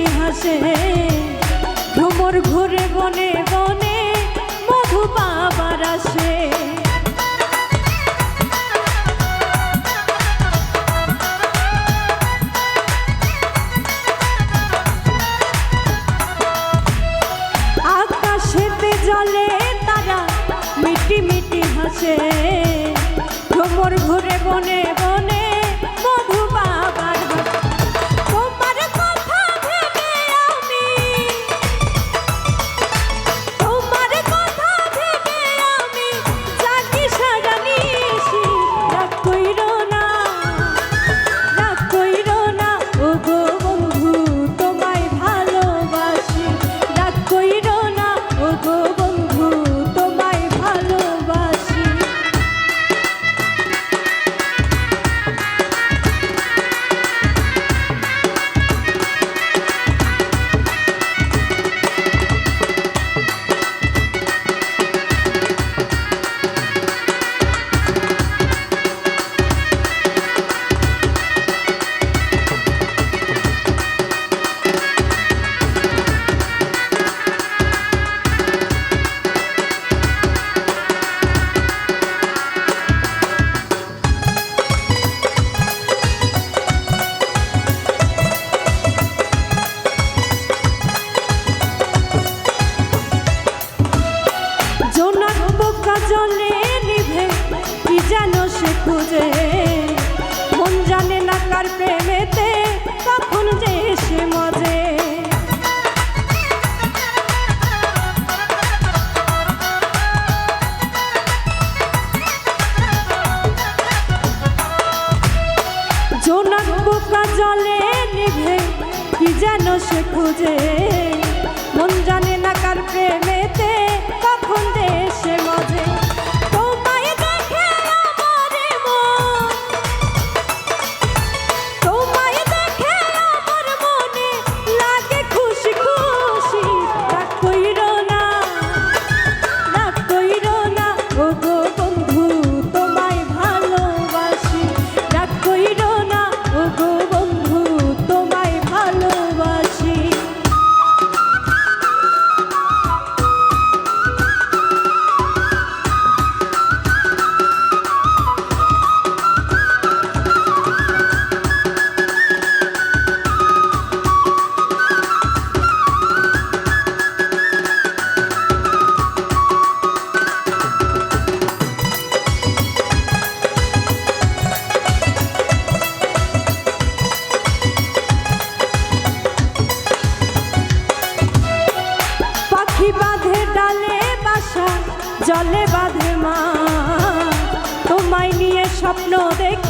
মিষ্টি হাসে ভ্রমর ঘুরে বনে বনে মধু বাবার আসে। আকাশেতে জলে তারা মিটি মিটি হাসে। ভ্রমর ঘুরে বনে সে খুঁজে। মন জানে না কার প্রেমেতে স্বপ্ন দেখ